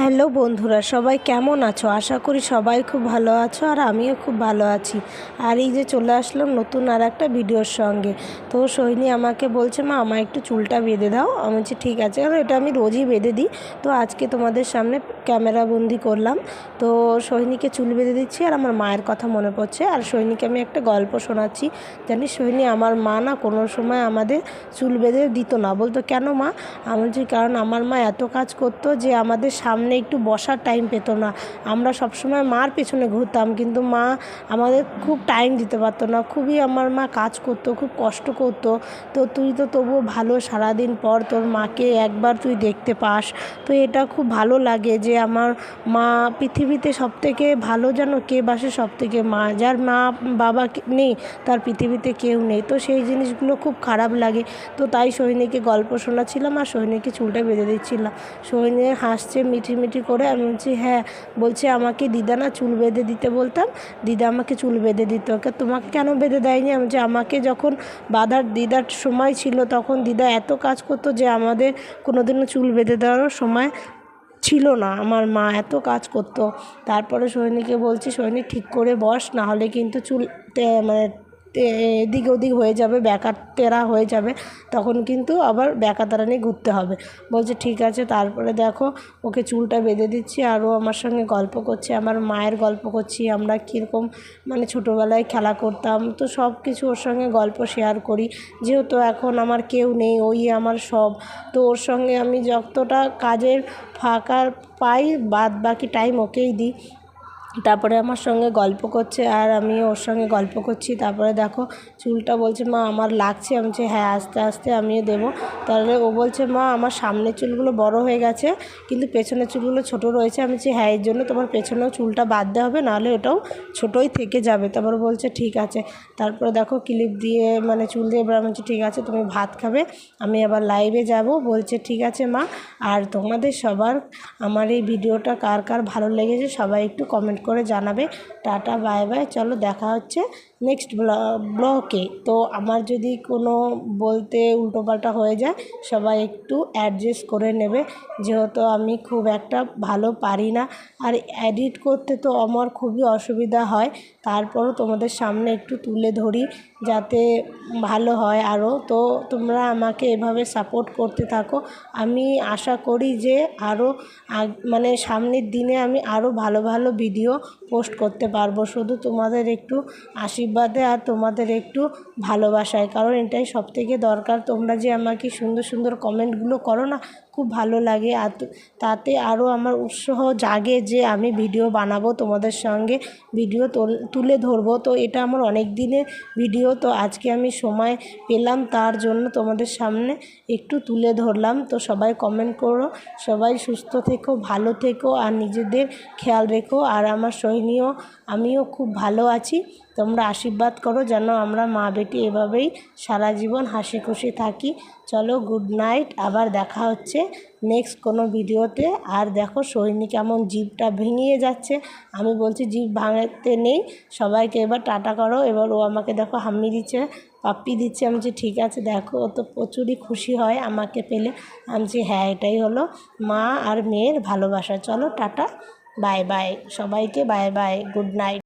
Hello বন্ধুরা, সবাই কেমন আছো? আশা করি সবাই খুব ভালো আছো আর আমিও খুব ভালো আছি। আর এই যে চলে আসলাম নতুন আর একটা ভিডিওর সঙ্গে। তো সোহিনী আমাকে বলছে, মা আমার একটু চুলটা বেঁধে দাও। আমি বলছি, ঠিক আছে। কারণ এটা আমি রোজই বেঁধে দিই। তো আজকে তোমাদের সামনে ক্যামেরা বন্দি করলাম। তো সোহিনীকে চুল বেঁধে দিচ্ছি আর আমার মায়ের কথা মনে পড়ছে। আর সোহিনীকে আমি একটা গল্প শোনাচ্ছি। জানিস সোহিনী আমার মা না কোনো সময় আমাদের চুল বেঁধে দিত না। বলতো, কেন মা? আমি বলছি, কারণ আমার মা এত কাজ করতো যে আমাদের সামনে একটু বসার টাইম পেত না। আমরা সবসময় মার পেছনে ঘুরতাম, কিন্তু মা আমাদের খুব টাইম দিতে পারতো না। খুবই আমার মা কাজ করতো, খুব কষ্ট করতো। তো তুই তো তবুও ভালো সারাদিন পর তোর মাকে একবার তুই দেখতে পাস। তো এটা খুব ভালো লাগে যে আমার মা পৃথিবীতে সবথেকে ভালো যেন কে বাসে সবথেকে মা। যার মা বাবা নেই, তার পৃথিবীতে কেউ নেই। তো সেই জিনিসগুলো খুব খারাপ লাগে। তো তাই সোহিনীকে গল্প শোনাচ্ছিলাম আর সোহিনীকে চুলটা বেঁধে দিচ্ছিলাম। সোহিনী হাসছে, মিঠি মিঠি করে আমি বলছি হ্যাঁ। বলছে, আমাকে দিদা না চুল বেঁধে দিতে বলতাম, দিদা আমাকে চুল বেঁধে দিত। তোমাকে কেন বেঁধে দেয়নি? আমি আমাকে যখন বাধার দিদার সময় ছিল, তখন দিদা এত কাজ করতো যে আমাদের কোনোদিনও চুল বেঁধে দেওয়ারও সময় ছিল না। আমার মা এত কাজ করতো। তারপরে সোহিনীকে বলছি, সোহিনী ঠিক করে বস, না হলে কিন্তু চুল মানে এদিক ওদিক হয়ে যাবে ব্যাকা তেরা হয়ে যাবে, তখন কিন্তু আবার ব্যাকা তারা নিয়ে ঘুরতে হবে। বলছে, ঠিক আছে, তারপরে দেখো, ওকে চুলটা বেঁধে দিচ্ছি, আর ও আমার সঙ্গে গল্প করছে, আমার মায়ের গল্প করছি, আমরা কীরকম মানে ছোটোবেলায় খেলা করতাম, তো সব কিছু ওর সঙ্গে গল্প শেয়ার করি। যেহেতু এখন আমার কেউ নেই, ওই আমার সব, তো ওর সঙ্গে আমি যতটা কাজের ফাঁকা পাই, বাদ বাকি টাইম ওকেই দিই। তারপরে আমার সঙ্গে গল্প করছে আর আমি ওর সঙ্গে গল্প করছি। তারপরে দেখো চুলটা বলছে, মা, আমার লাগছে। আমি বলছি হ্যাঁ আস্তে আস্তে আমিও দেবো। তাহলে ও বলছে, মা, আমার সামনের চুলগুলো বড় হয়ে গেছে, কিন্তু পেছনের চুলগুলো ছোট রয়েছে। আমি বলছি হ্যাঁ এর জন্য তোমার পেছনেও চুলটা বাঁধতে হবে, নাহলে ওটাও ছোটোই থেকে যাবে। তারপর বলছে, ঠিক আছে। তারপরে দেখো ক্লিপ দিয়ে মানে চুল দিয়ে, এবার আমি ঠিক আছে, তুমি ভাত খাবে, আমি আবার লাইভে যাব। বলছে, ঠিক আছে, মা। আর তোমাদের সবার আমার এই ভিডিওটা কার কার ভালো লেগেছে, সবাই একটু কমেন্ট করে জানাবে। Tata, bye bye. চলো দেখা হচ্ছে নেক্সট ব্লকে তো আমার যদি কোনো বলতে উল্টোপাল্টা হয়ে যায়, সবাই একটু অ্যাডজাস্ট করে নেবে। যেহেতু আমি খুব একটা ভালো পারি না। আর এডিট করতে তো আমার খুবই অসুবিধা হয়। তারপরও তোমাদের সামনে একটু তুলে ধরি যাতে ভালো হয় আরও তো তোমরা আমাকে এভাবে সাপোর্ট করতে থাকো। আমি আশা করি যে আরও মানে সামনের দিনে আমি আরও ভালো ভালো ভিডিও পোস্ট করতে পারব। শুধু তোমাদের একটু আশীর্বাদে আর তোমাদের একটু ভালোবাসায়। কারণ এটাই সবথেকে দরকার। তোমরা যে আমাকে সুন্দর সুন্দর কমেন্টগুলো করো না, খুব ভালো লাগে। আর তাতে আরও আমার উৎসাহ জাগে যে আমি ভিডিও বানাবো, তোমাদের সঙ্গে ভিডিও তুলে ধরবো। তো এটা আমার অনেক দিনের ভিডিও। তো আজকে আমি সময় পেলাম, তার জন্য তোমাদের সামনে একটু তুলে ধরলাম। তো সবাই কমেন্ট করো। সবাই সুস্থ থেকো, ভালো থেকো, আর নিজেদের খেয়াল রেখো। আর আমার সৈনীয় আমিও খুব ভালো আছি। তোমরা আশীর্বাদ করো যেন আমরা মা বেটি এভাবেই সারা জীবন হাসি খুশি থাকি। চলো, গুড নাইট, আবার দেখা হচ্ছে নেক্সট কোনো ভিডিওতে। আর দেখো সৈনী কেমন জিভটা ভেঙিয়ে যাচ্ছে। আমি বলছি, জিভ ভাঙাতে নেই, সবাইকে এবার টাটা করো। এবার ও আমাকে দেখো হাম্মি দিচ্ছে, পাপ্পি দিচ্ছে। আমি বলছি, ঠিক আছে, দেখো, ও তো প্রচুরই খুশি হয় আমাকে পেলে। আমি বলছি হ্যাঁ এটাই হলো মা আর মেয়ের ভালোবাসা। চলো, টাটা। বাই বাই সবাইকে বাই বাই গুড নাইট